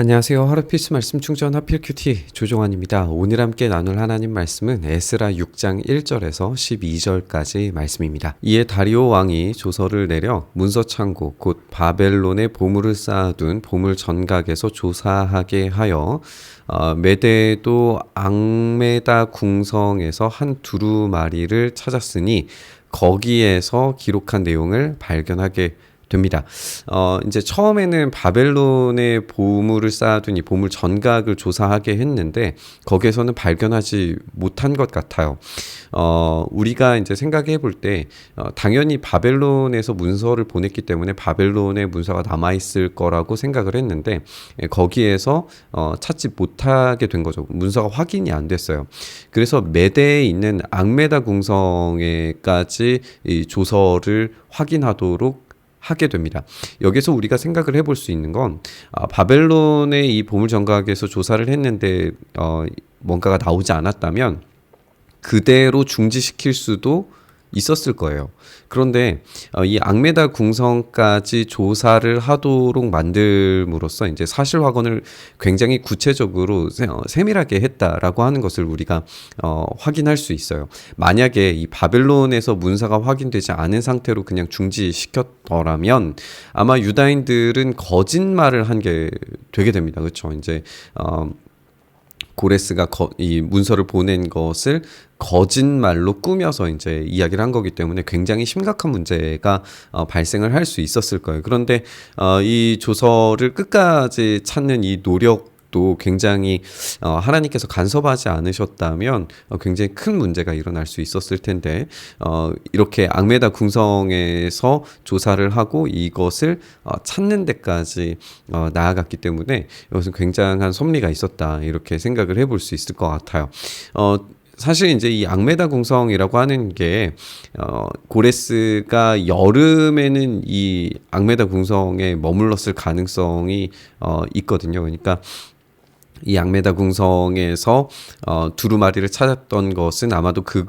안녕하세요. 하루피스 말씀 충전 하필 큐티 조종환입니다. 오늘 함께 나눌 하나님 말씀은 에스라 6장 1절에서 12절까지 말씀입니다. 이에 다리오 왕이 조서를 내려 문서 창고 곧 바벨론의 보물을 쌓아둔 보물 전각에서 조사하게 하여 어, 메대도 앙메다 궁성에서 한 두루마리를 찾았으니 거기에서 기록한 내용을 발견하게 됩니다. 어, 이제 처음에는 바벨론의 보물을 쌓아둔 이 보물 전각을 조사하게 했는데 거기에서는 발견하지 못한 것 같아요. 어, 우리가 이제 생각해 볼 때, 어, 당연히 바벨론에서 문서를 보냈기 때문에 바벨론의 문서가 남아 있을 거라고 생각을 했는데, 예, 거기에서 어, 찾지 못하게 된 거죠. 문서가 확인이 안 됐어요. 그래서 메대에 있는 앙메다 궁성에까지 이 조서를 확인하도록 하게 됩니다. 여기서 우리가 생각을 해볼 수 있는 건 아, 바벨론의 이 보물 정각에서 조사를 했는데 어, 뭔가가 나오지 않았다면 그대로 중지시킬 수도 있었을 거예요. 그런데 어, 이 앙메다 궁성까지 조사를 하도록 만들므로써 이제 사실 확언을 굉장히 구체적으로 세, 어, 세밀하게 했다라고 하는 것을 우리가 어, 확인할 수 있어요. 만약에 이 바벨론에서 문서가 확인되지 않은 상태로 그냥 중지시켰더라면 아마 유다인들은 거짓말을 한 게 되게 됩니다. 그렇죠? 이제 어, 고레스가 거, 이 문서를 보낸 것을 거짓말로 꾸며서 이제 이야기를 한 거기 때문에 굉장히 심각한 문제가 어, 발생을 할 수 있었을 거예요. 그런데 어, 이 조서를 끝까지 찾는 이 노력 도 굉장히 어, 하나님께서 간섭하지 않으셨다면 어, 굉장히 큰 문제가 일어날 수 있었을 텐데 어, 이렇게 앙메다 궁성에서 조사를 하고 이것을 어, 찾는 데까지 어, 나아갔기 때문에 이것은 굉장한 섭리가 있었다 이렇게 생각을 해볼 수 있을 것 같아요. 어, 사실 이제 이 앙메다 궁성이라고 하는 게 어, 고레스가 여름에는 이 앙메다 궁성에 머물렀을 가능성이 어, 있거든요. 그러니까 이 양메다 궁성에서 어, 두루마리를 찾았던 것은 아마도 그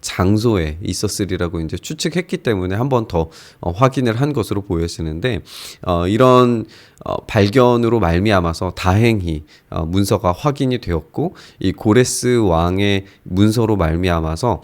장소에 있었으리라고 이제 추측했기 때문에 한 번 더 어, 확인을 한 것으로 보여지는데 어, 이런 어, 발견으로 말미암아서 다행히 어, 문서가 확인이 되었고 이 고레스 왕의 문서로 말미암아서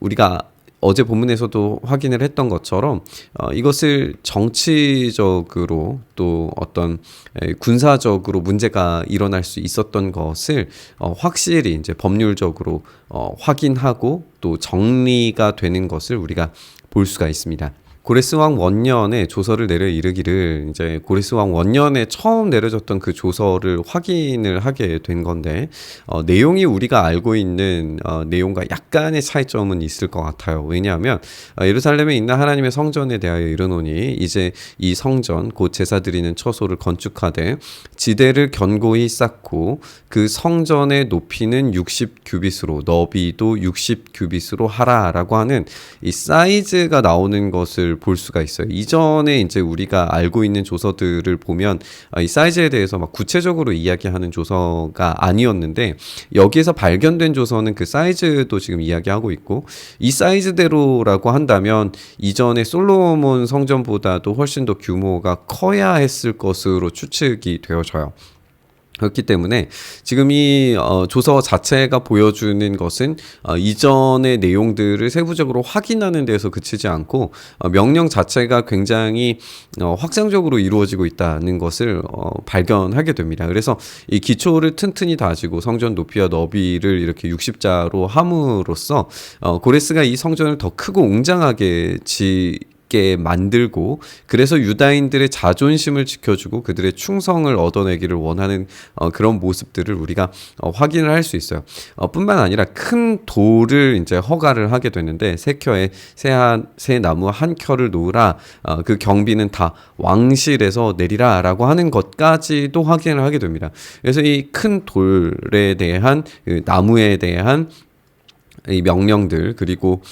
우리가 어제 본문에서도 확인을 했던 것처럼 어, 이것을 정치적으로 또 어떤 에, 군사적으로 문제가 일어날 수 있었던 것을 어, 확실히 이제 법률적으로 어, 확인하고 또 정리가 되는 것을 우리가 볼 수가 있습니다. 고레스 왕 원년에 조서를 내려 이르기를 이제 고레스 왕 원년에 처음 내려졌던 그 조서를 확인을 하게 된 건데 어, 내용이 우리가 알고 있는 어, 내용과 약간의 차이점은 있을 것 같아요. 왜냐하면 어, 예루살렘에 있는 하나님의 성전에 대하여 이르노니 이제 이 성전 곧 제사 드리는 처소를 건축하되 지대를 견고히 쌓고 그 성전의 높이는 60 규빗으로 너비도 60 규빗으로 하라라고 하는 이 사이즈가 나오는 것을 볼 수가 있어요. 이전에 이제 우리가 알고 있는 조서들을 보면 아, 이 사이즈에 대해서 막 구체적으로 이야기하는 조서가 아니었는데 여기에서 발견된 조서는 그 사이즈도 지금 이야기하고 있고 이 사이즈대로라고 한다면 이전에 솔로몬 성전보다도 훨씬 더 규모가 커야 했을 것으로 추측이 되어져요. 그렇기 때문에 지금 이 어, 조서 자체가 보여주는 것은 어, 이전의 내용들을 세부적으로 확인하는 데서 그치지 않고 어, 명령 자체가 굉장히 어, 확장적으로 이루어지고 있다는 것을 어, 발견하게 됩니다. 그래서 이 기초를 튼튼히 다지고 성전 높이와 너비를 이렇게 60자로 함으로써 어, 고레스가 이 성전을 더 크고 웅장하게 지 있게 만들고 그래서 유다인들의 자존심을 지켜주고 그들의 충성을 얻어내기를 원하는 어, 그런 모습들을 우리가 어, 확인을 할 수 있어요. 어, 뿐만 아니라 큰 돌을 이제 허가를 하게 되는데 세 켜에 새 나무 한 켜를 놓으라 어, 그 경비는 다 왕실에서 내리라라고 하는 것까지도 확인을 하게 됩니다. 그래서 이 큰 돌에 대한 그 나무에 대한 이 명령들 그리고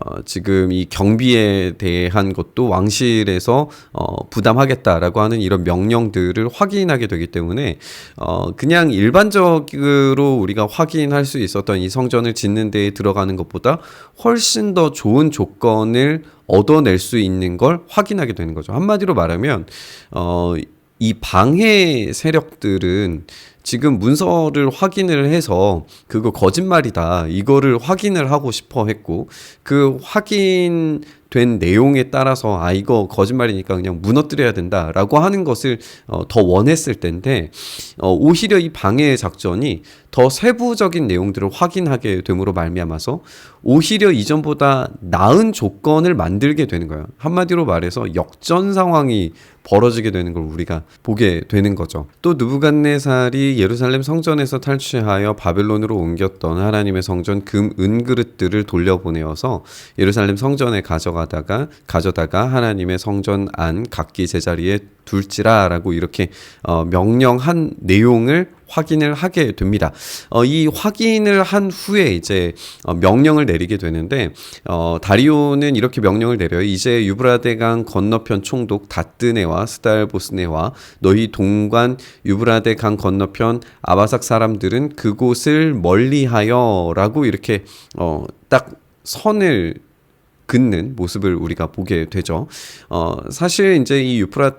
어, 지금 이 경비에 대한 것도 왕실에서 어, 부담하겠다라고 하는 이런 명령들을 확인하게 되기 때문에 어, 그냥 일반적으로 우리가 확인할 수 있었던 이 성전을 짓는 데에 들어가는 것보다 훨씬 더 좋은 조건을 얻어낼 수 있는 걸 확인하게 되는 거죠. 한마디로 말하면 어, 이 방해 세력들은 지금 문서를 확인을 해서 그거 거짓말이다. 이거를 확인을 하고 싶어 했고 그 확인 된 내용에 따라서 아 이거 거짓말이니까 그냥 무너뜨려야 된다라고 하는 것을 어, 더 원했을 텐데 어, 오히려 이 방해 작전이 더 세부적인 내용들을 확인하게 됨으로 말미암아서 오히려 이전보다 나은 조건을 만들게 되는 거예요. 한마디로 말해서 역전 상황이 벌어지게 되는 걸 우리가 보게 되는 거죠. 또 누부갓네살이 예루살렘 성전에서 탈취하여 바벨론으로 옮겼던 하나님의 성전 금 은그릇들을 돌려보내어서 예루살렘 성전에 가져가다가 가져다가 하나님의 성전 안 각기 제자리에 둘지라라고 이렇게 어, 명령한 내용을 확인을 하게 됩니다. 어, 이 확인을 한 후에 이제 어, 명령을 내리게 되는데 어, 다리오는 이렇게 명령을 내려요. 이제 유브라데강 건너편 총독 다뜨네와 스달보스네와 너희 동관 유브라데 강 건너편 아바삭 사람들은 그곳을 멀리하여라고 이렇게 어, 딱 선을 긋는 모습을 우리가 보게 되죠. 어, 사실 이제 이 유프라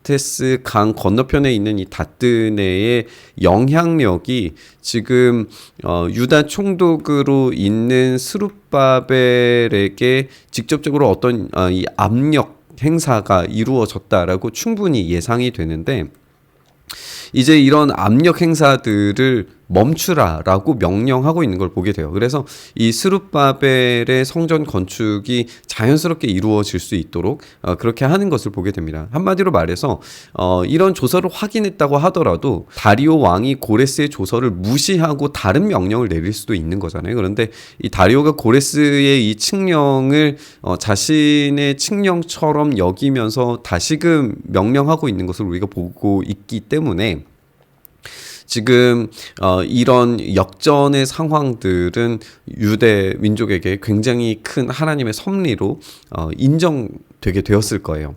유프라테스 강 건너편에 있는 이 다뜨네의 영향력이 지금 어, 유다 총독으로 있는 스룹바벨에게 직접적으로 어떤 어, 이 압력 행사가 이루어졌다라고 충분히 예상이 되는데 이제 이런 압력 행사들을 멈추라라고 명령하고 있는 걸 보게 돼요. 그래서 이 스룹바벨의 성전 건축이 자연스럽게 이루어질 수 있도록 어, 그렇게 하는 것을 보게 됩니다. 한마디로 말해서 어, 이런 조서를 확인했다고 하더라도 다리오 왕이 고레스의 조서를 무시하고 다른 명령을 내릴 수도 있는 거잖아요. 그런데 이 다리오가 고레스의 이 칙령을 어, 자신의 칙령처럼 여기면서 다시금 명령하고 있는 것을 우리가 보고 있기 때문에 지금 어, 이런 역전의 상황들은 유대 민족에게 굉장히 큰 하나님의 섭리로 어, 인정되게 되었을 거예요.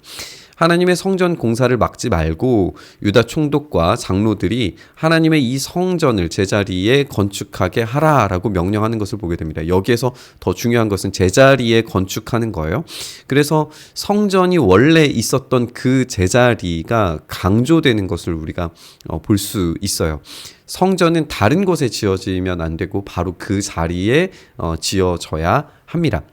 하나님의 성전 공사를 막지 말고 유다 총독과 장로들이 하나님의 이 성전을 제자리에 건축하게 하라라고 명령하는 것을 보게 됩니다. 여기에서 더 중요한 것은 제자리에 건축하는 거예요. 그래서 성전이 원래 있었던 그 제자리가 강조되는 것을 우리가 어, 볼수 있어요. 성전은 다른 곳에 지어지면 안 되고 바로 그 자리에 어, 지어져야 합니다.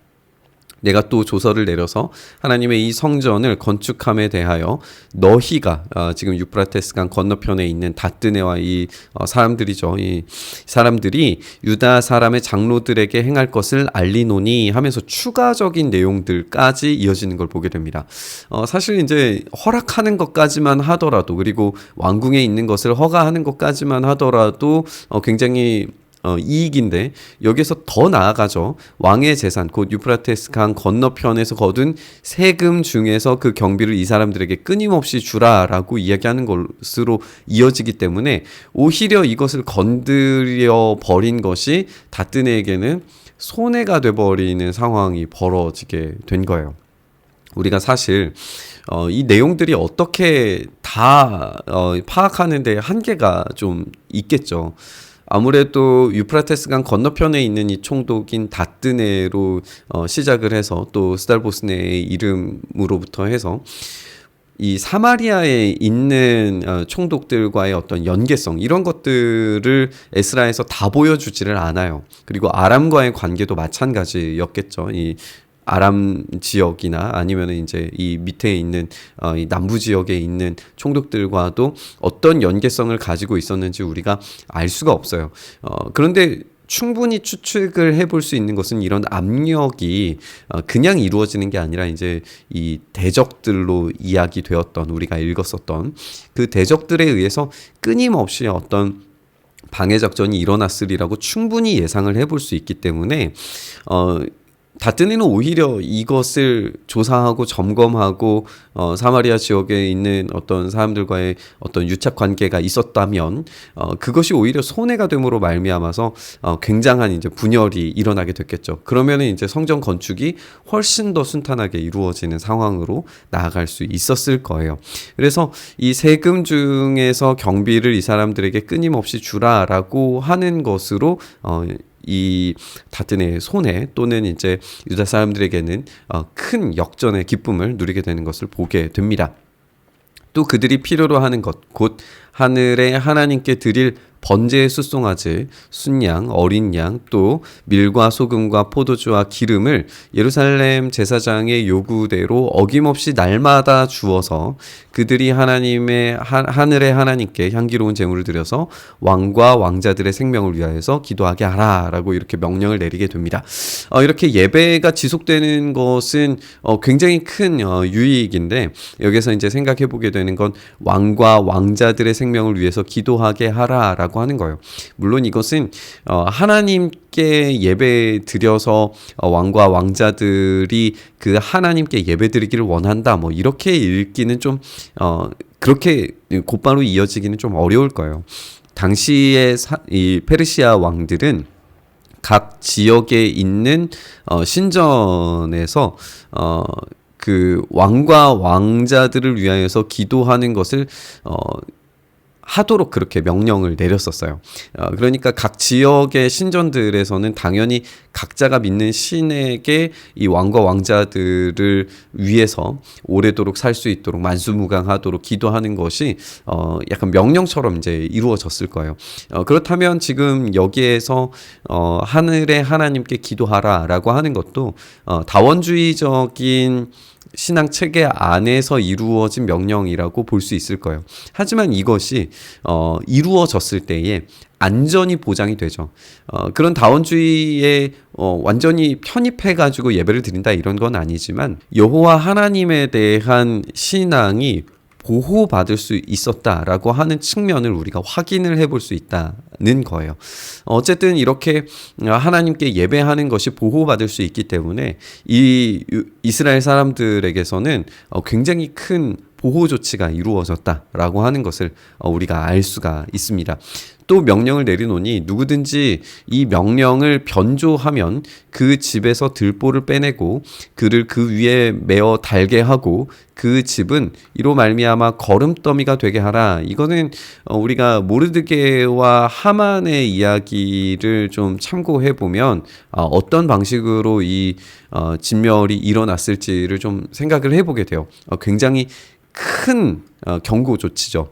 내가 또 조서를 내려서 하나님의 이 성전을 건축함에 대하여 너희가 어, 지금 유프라테스강 건너편에 있는 다뜨네와 이 어, 사람들이죠. 이 사람들이 유다 사람의 장로들에게 행할 것을 알리노니 하면서 추가적인 내용들까지 이어지는 걸 보게 됩니다. 어, 사실 이제 허락하는 것까지만 하더라도 그리고 왕궁에 있는 것을 허가하는 것까지만 하더라도 어, 굉장히 어, 이익인데 여기서 더 나아가죠. 왕의 재산 곧 유프라테스 강 건너편에서 거둔 세금 중에서 그 경비를 이 사람들에게 끊임없이 주라라고 이야기하는 것으로 이어지기 때문에 오히려 이것을 건드려 버린 것이 다뜨네에게는 손해가 돼 버리는 상황이 벌어지게 된 거예요. 우리가 사실 어, 이 내용들이 어떻게 다 어, 파악하는데 한계가 좀 있겠죠. 아무래도 유프라테스강 건너편에 있는 이 총독인 다뜨네로 어, 시작을 해서 또 스달보스네의 이름으로부터 해서 이 사마리아에 있는 어, 총독들과의 어떤 연계성 이런 것들을 에스라에서 다 보여주지를 않아요. 그리고 아람과의 관계도 마찬가지였겠죠. 이 아람 지역이나 아니면 이제 이 밑에 있는 어, 이 남부 지역에 있는 총독들과도 어떤 연계성을 가지고 있었는지 우리가 알 수가 없어요. 어, 그런데 충분히 추측을 해볼 수 있는 것은 이런 압력이 어, 그냥 이루어지는 게 아니라 이제 이 대적들로 이야기되었던 우리가 읽었었던 그 대적들에 의해서 끊임없이 어떤 방해 작전이 일어났으리라고 충분히 예상을 해볼 수 있기 때문에 어 다뜨니는 오히려 이것을 조사하고 점검하고 어, 사마리아 지역에 있는 어떤 사람들과의 어떤 유착 관계가 있었다면 어, 그것이 오히려 손해가 됨으로 말미암아서 어, 굉장한 이제 분열이 일어나게 됐겠죠. 그러면은 이제 성전 건축이 훨씬 더 순탄하게 이루어지는 상황으로 나아갈 수 있었을 거예요. 그래서 이 세금 중에서 경비를 이 사람들에게 끊임없이 주라라고 하는 것으로 어, 이 다튼의 손해 또는 이제 유다 사람들에게는 어, 큰 역전의 기쁨을 누리게 되는 것을 보게 됩니다. 또 그들이 필요로 하는 것 곧 하늘의 하나님께 드릴 번제의 숫송아지, 순양, 어린 양, 또 밀과 소금과 포도주와 기름을 예루살렘 제사장의 요구대로 어김없이 날마다 주어서 그들이 하나님의 하, 하늘의 하나님께 향기로운 제물을 드려서 왕과 왕자들의 생명을 위하여서 기도하게 하라라고 이렇게 명령을 내리게 됩니다. 어, 이렇게 예배가 지속되는 것은 어, 굉장히 큰 어, 유익인데 여기서 이제 생각해 보게 되는 건 왕과 왕자들의 생명을 위해서 기도하게 하라라고 하는 거예요. 물론 이것은 어, 하나님께 예배 드려서 어, 왕과 왕자들이 그 하나님께 예배 드리기를 원한다. 뭐 이렇게 읽기는 좀 어, 그렇게 곧바로 이어지기는 좀 어려울 거예요. 당시의 사, 이 페르시아 왕들은 각 지역에 있는 어, 신전에서 어, 그 왕과 왕자들을 위하여서 기도하는 것을 어, 하도록 그렇게 명령을 내렸었어요. 어, 그러니까 각 지역의 신전들에서는 당연히 각자가 믿는 신에게 이 왕과 왕자들을 위해서 오래도록 살 수 있도록 만수무강하도록 기도하는 것이 어, 약간 명령처럼 이제 이루어졌을 거예요. 어, 그렇다면 지금 여기에서 어, 하늘의 하나님께 기도하라라고 하는 것도 어, 다원주의적인 신앙 체계 안에서 이루어진 명령이라고 볼 수 있을 거예요. 하지만 이것이 어, 이루어졌을 때에 안전이 보장이 되죠. 어, 그런 다원주의에 어, 완전히 편입해 가지고 예배를 드린다 이런 건 아니지만 여호와 하나님에 대한 신앙이 보호받을 수 있었다라고 하는 측면을 우리가 확인을 해볼 수 있다는 거예요. 어쨌든 이렇게 하나님께 예배하는 것이 보호받을 수 있기 때문에 이 이스라엘 사람들에게서는 어, 굉장히 큰 보호 조치가 이루어졌다라고 하는 것을 어, 우리가 알 수가 있습니다. 또 명령을 내리노니 누구든지 이 명령을 변조하면 그 집에서 들보를 빼내고 그를 그 위에 메어 달게 하고 그 집은 이로 말미암아 거름더미가 되게 하라. 이거는 어, 우리가 모르드게와 하만의 이야기를 좀 참고해 보면 어, 어떤 방식으로 이 진멸이 일어났을지를 좀 생각을 해보게 돼요. 굉장히 큰 경고 조치죠.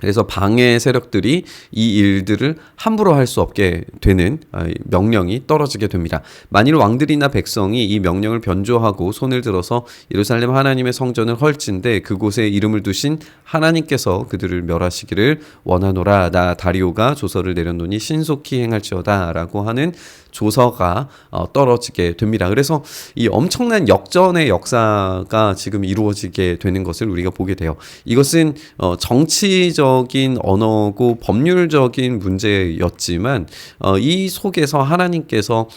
그래서 방해 세력들이 이 일들을 함부로 할 수 없게 되는 아, 명령이 떨어지게 됩니다. 만일 왕들이나 백성이 이 명령을 변조하고 손을 들어서 예루살렘 하나님의 성전을 헐진데 그곳에 이름을 두신 하나님께서 그들을 멸하시기를 원하노라 나 다리오가 조서를 내려놓니 신속히 행할지어다라고 하는 조서가 어, 떨어지게 됩니다. 그래서 이 엄청난 역전의 역사가 지금 이루어지게 되는 것을 우리가 보게 돼요. 이것은 어, 정치적인 언어고 법률적인 문제였지만 어, 이 속에서 하나님께서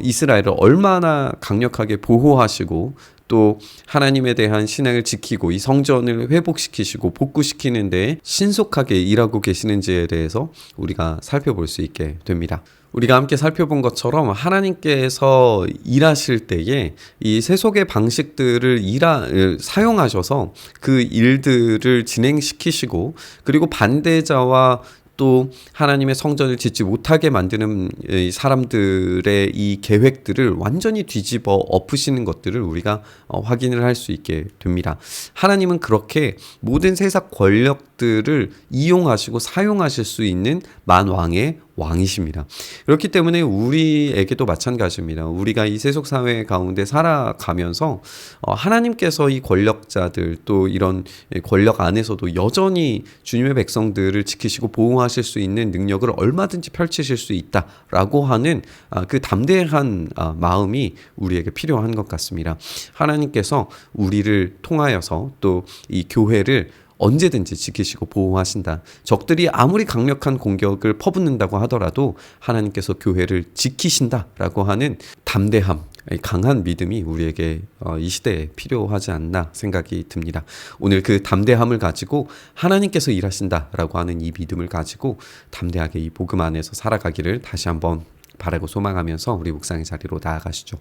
이스라엘을 얼마나 강력하게 보호하시고 또 하나님에 대한 신앙을 지키고 이 성전을 회복시키시고 복구시키는데 신속하게 일하고 계시는지에 대해서 우리가 살펴볼 수 있게 됩니다. 우리가 함께 살펴본 것처럼 하나님께서 일하실 때에 이 세속의 방식들을 일하, 사용하셔서 그 일들을 진행시키시고 그리고 반대자와 또 하나님의 성전을 짓지 못하게 만드는 사람들의 이 계획들을 완전히 뒤집어 엎으시는 것들을 우리가 어, 확인을 할 수 있게 됩니다. 하나님은 그렇게 모든 세상 권력들을 이용하시고 사용하실 수 있는 만왕의 왕이십니다. 그렇기 때문에 우리에게도 마찬가지입니다. 우리가 이 세속 사회 가운데 살아가면서 어, 하나님께서 이 권력자들 또 이런 권력 안에서도 여전히 주님의 백성들을 지키시고 보호하실 수 있는 능력을 얼마든지 펼치실 수 있다라고 하는 아, 그 담대한 아, 마음이 우리에게 필요한 것 같습니다. 하나님께서 우리를 통하여서 또 이 교회를 언제든지 지키시고 보호하신다. 적들이 아무리 강력한 공격을 퍼붓는다고 하더라도 하나님께서 교회를 지키신다라고 하는 담대함, 강한 믿음이 우리에게 어, 이 시대에 필요하지 않나 생각이 듭니다. 오늘 그 담대함을 가지고 하나님께서 일하신다라고 하는 이 믿음을 가지고 담대하게 이 복음 안에서 살아가기를 다시 한번 바라고 소망하면서 우리 묵상의 자리로 나아가시죠.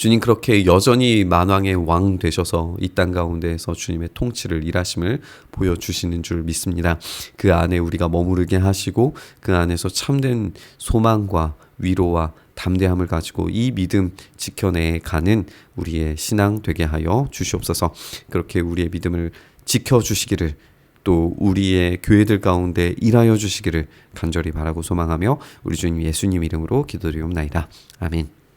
주님 그렇게 여전히 만왕의 왕 되셔서 이 땅 가운데에서 주님의 통치를 일하심을 보여주시는 줄 믿습니다. 그 안에 우리가 머무르게 하시고 그 안에서 참된 소망과 위로와 담대함을 가지고 이 믿음 지켜내 가는 우리의 신앙 되게 하여 주시옵소서. 그렇게 우리의 믿음을 지켜 주시기를 또 우리의 교회들 가운데 일하여 주시기를 간절히 바라고 소망하며 우리 주님 예수님 이름으로 기도드리옵나이다. 아멘.